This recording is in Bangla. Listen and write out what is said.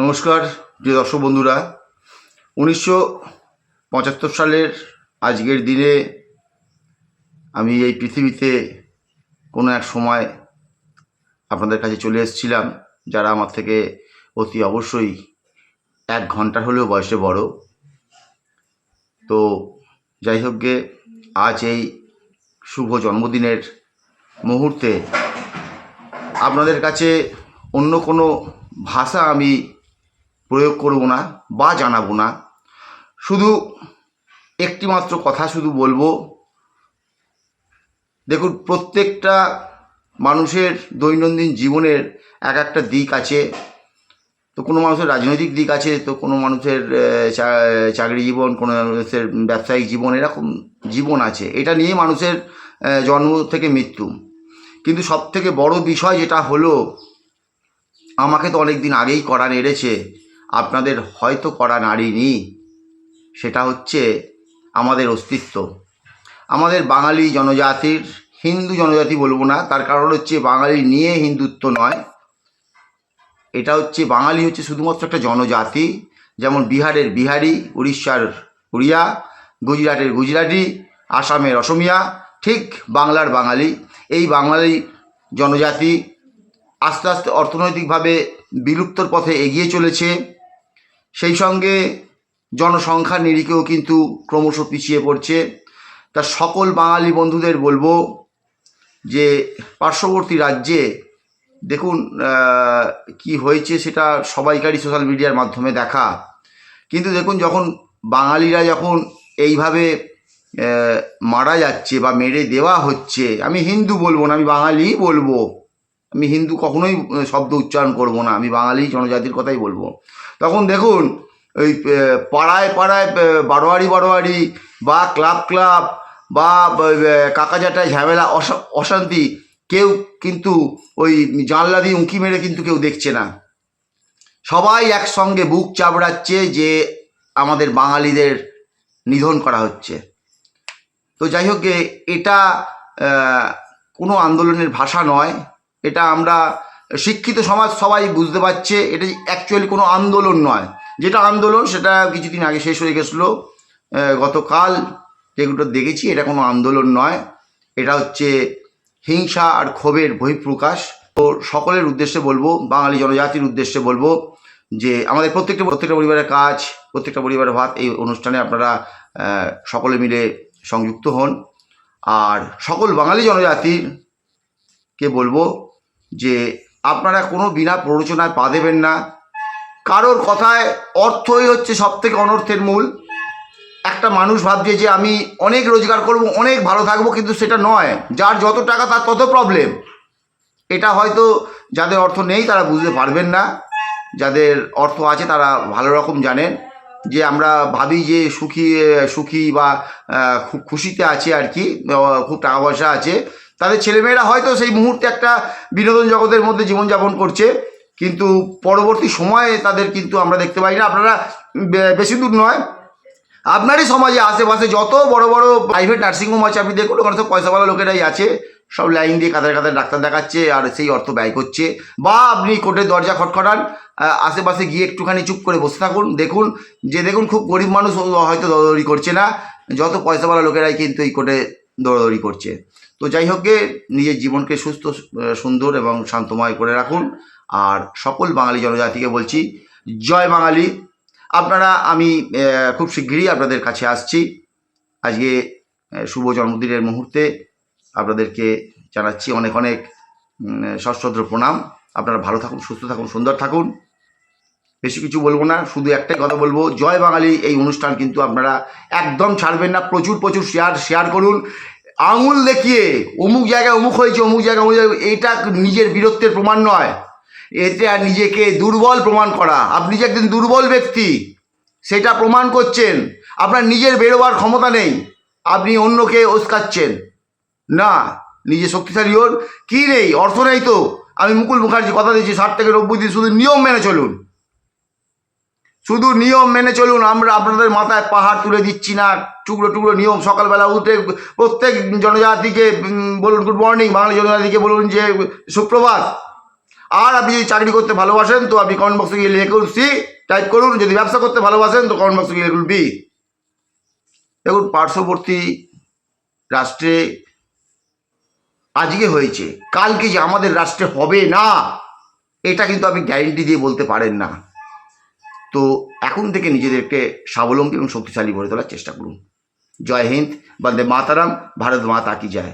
নমস্কার, প্রিয় দর্শক বন্ধুরা। উনিশশো পঁচাত্তর সালের আজকের দিনে আমি এই পৃথিবীতে কোনো এক সময় আপনাদের কাছে চলে এসেছিলাম, যারা আমার থেকে অতি অবশ্যই এক ঘণ্টা হলেও বয়সে বড়। তো যাই হোক গে, আজ এই শুভ জন্মদিনের মুহূর্তে আপনাদের কাছে অন্য কোনো ভাষা আমি প্রয়োগ করব না বা জানাব না। শুধু একটি মাত্র কথা শুধু বলব, দেখুন, প্রত্যেকটা মানুষের দৈনন্দিন জীবনের এক একটা দিক আছে। তো কোনো মানুষের রাজনৈতিক দিক আছে, তো কোনো মানুষের চাকরি জীবন, কোনো মানুষের ব্যবসায়িক জীবন, এরকম জীবন আছে। এটা নিয়ে মানুষের জন্ম থেকে মৃত্যু। কিন্তু সব থেকে বড় বিষয় যেটা হলো, আমাকে তো অনেক দিন আগেই করা নেড়েছে আপনাদের হয়তো করা নাড়িনি সেটা হচ্ছে আমাদের অস্তিত্ব। আমাদের বাঙালি জনজাতির, হিন্দু জনজাতি বলব না, তার কারণ হচ্ছে বাঙালি নিয়ে হিন্দুত্ব নয়। এটা হচ্ছে, বাঙালি হচ্ছে শুধুমাত্র একটা জনজাতি। যেমন বিহারের বিহারি, উড়িষ্যার উড়িয়া, গুজরাটের গুজরাটি, আসামের অসমিয়া, ঠিক বাংলার বাঙালি। এই বাঙালি জনজাতি আস্তে আস্তে অর্থনৈতিকভাবে বিলুপ্তর পথে এগিয়ে চলেছে। সঙ্গে জনসংখ্যার নিরিখেও কিন্তু ক্রমশ পিছিয়ে পড়ছে। তা সকল বাঙালি বন্ধুদের বলব যে পার্শ্ববর্তী রাজ্যে দেখুন কি হয়েছে সেটা সবাইকারই সোশ্যাল মিডিয়ার মাধ্যমে দেখা। কিন্তু দেখুন, যখন বাঙালিরা যখন এইভাবে মারা যাচ্ছে বা মেরে দেওয়া হচ্ছে, আমি হিন্দু বলব না, আমি বাঙালি বলব। আমি হিন্দু কখনোই শব্দ উচ্চারণ করব না, আমি বাঙালি জনজাতির কথাই বলব। তখন দেখুন, ওই পাড়ায় পাড়ায় বারোয়ারি বারোয়ারি বা ক্লাব ক্লাব বা কাকাজাটায় ঝামেলা, অশা- অশান্তি, কেউ কিন্তু ওই জানলা দিয়ে উঁকি মেরে কিন্তু কেউ দেখছে না। সবাই একসঙ্গে বুক চাবড়াচ্ছে যে আমাদের বাঙালিদের নিধন করা হচ্ছে। তো যাই হোক এটা কোনো আন্দোলনের ভাষা নয়। এটা আমরা শিক্ষিত সমাজ সবাই বুঝতে পারছে, এটা অ্যাকচুয়ালি কোনো আন্দোলন নয়। যেটা আন্দোলন, সেটা কিছুদিন আগে শেষ হয়ে গেছিল। গতকাল যেগুলো দেখেছি, এটা কোনো আন্দোলন নয়। এটা হচ্ছে হিংসা আর ক্ষোভের বহিঃপ্রকাশ। তো সকলের উদ্দেশ্যে বলব, বাঙালি জনজাতির উদ্দেশ্যে বলব যে আমাদের প্রত্যেকটা প্রত্যেকটা পরিবারের কাজ, প্রত্যেকটা পরিবারের ভাত এই অনুষ্ঠানে আপনারা সকলে মিলে সংযুক্ত হন। আর সকল বাঙালি জনজাতির কে বলব যে আপনারা কোনো বিনা প্ররোচনায় পা দেবেন না। কারোর কথায় অর্থই হচ্ছে সব থেকে অনর্থের মূল। একটা মানুষ ভাবছে যে আমি অনেক রোজগার করব, অনেক ভালো থাকব, কিন্তু সেটা নয়। যার যত টাকা, তার তত প্রবলেম এটা হয়তো যাদের অর্থ নেই, তারা বুঝতে পারবেন না। যাদের অর্থ আছে, তারা ভালো রকম জানেন। যে আমরা ভাবি যে সুখী সুখী বা খুব খুশিতে আছে আর কি খুব টাকা পয়সা আছে। তাদের ছেলেমেয়েরা হয়তো সেই মুহূর্তে একটা বিনোদন জগতের মধ্যে জীবনযাপন করছে, কিন্তু পরবর্তী সময়ে তাদের কিন্তু আমরা দেখতে পাই না। আপনারা বেশি দূর নয়। আপনারই সমাজে, আশেপাশে যত বড় বড় প্রাইভেট নার্সিংহোম আছে, আপনি দেখুন, ওখানে তো পয়সাওয়ালা লোকেরাই আছে। সব লাইন দিয়ে কাতার কাতার ডাক্তার দেখাচ্ছে, আর সেই অর্থ ব্যয় করছে। বা আপনি কোর্টের দরজা খটখটান আশেপাশে গিয়ে একটুখানি চুপ করে বসে থাকুন, দেখুন, যে দেখুন, খুব গরিব মানুষ হয়তো দৌড়াদৌড়ি করছে না। যত পয়সাওয়ালা লোকেরাই কিন্তু এই কোর্টে দৌড়াদৌড়ি করছে। তো যাই হোক গে, নিজের জীবনকে সুস্থ সুন্দর এবং শান্তময় করে রাখুন। আর সকল বাঙালি জনজাতিকে বলছি জয় বাঙালি। আপনারা আমি খুব শিগগিরই আপনাদের কাছে আসছি। আজকে শুভ জন্মদিনের মুহূর্তে আপনাদেরকে জানাচ্ছি অনেক অনেক উম, সশ্রদ্ধ প্রণাম। আপনারা ভালো থাকুন সুস্থ থাকুন সুন্দর থাকুন। বেশি কিছু বলব না, শুধু একটাই কথা বলব, জয় বাঙালি, এই অনুষ্ঠান কিন্তু আপনারা একদম ছাড়বেন না, প্রচুর প্রচুর শেয়ার শেয়ার করুন। আঙুল দেখিয়ে, অমুক জায়গায় অমুক হয়েছে, অমুক জায়গায় অমুক জায়গায়, এটা নিজের বীরত্বের প্রমাণ নয়। আর নিজেকে দুর্বল প্রমাণ করা। আপনি যে একদিন দুর্বল ব্যক্তি, সেটা প্রমাণ করছেন। আপনার নিজের বেরোবার ক্ষমতা নেই। আপনি অন্যকে উস্কাচ্ছেন। না, নিজে শক্তিশালী হন। কী নেই? অর্থ নেই তো। আমি মুকুল মুখার্জি কথা দিচ্ছি ষাট থেকে নব্বই দিন শুধু নিয়ম মেনে চলুন। শুধু নিয়ম মেনে চলুন, আমরা আপনাদের মাথায় পাহাড় তুলে দিচ্ছি না। টুকরো টুকরো নিয়ম, সকালবেলা উঠে প্রত্যেক জনজাতিকে বলুন গুড মর্নিং বাঙালি জনজাতিকে বলুন যে, সুপ্রভাত। আর আপনি যদি চাকরি করতে ভালোবাসেন, তো আপনি কমেন্ট বক্সে গিয়ে লিখুন সি টাইপ করুন। যদি ব্যবসা করতে ভালোবাসেন, তো কমেন্ট বক্সে গিয়ে লিখুন বি দেখুন, পার্শ্ববর্তী রাষ্ট্রে আজকে হয়েছে, কালকে যে আমাদের রাষ্ট্রে হবে না, এটা কিন্তু আপনি গ্যারেন্টি দিয়ে বলতে পারেন না। তো এখন থেকে নিজেদেরকে স্বাবলম্বী এবং শক্তিশালী করে তোলার চেষ্টা করুন। জয় হিন্দ, বন্দে মাতারাম, ভারত মাতা কি জয়।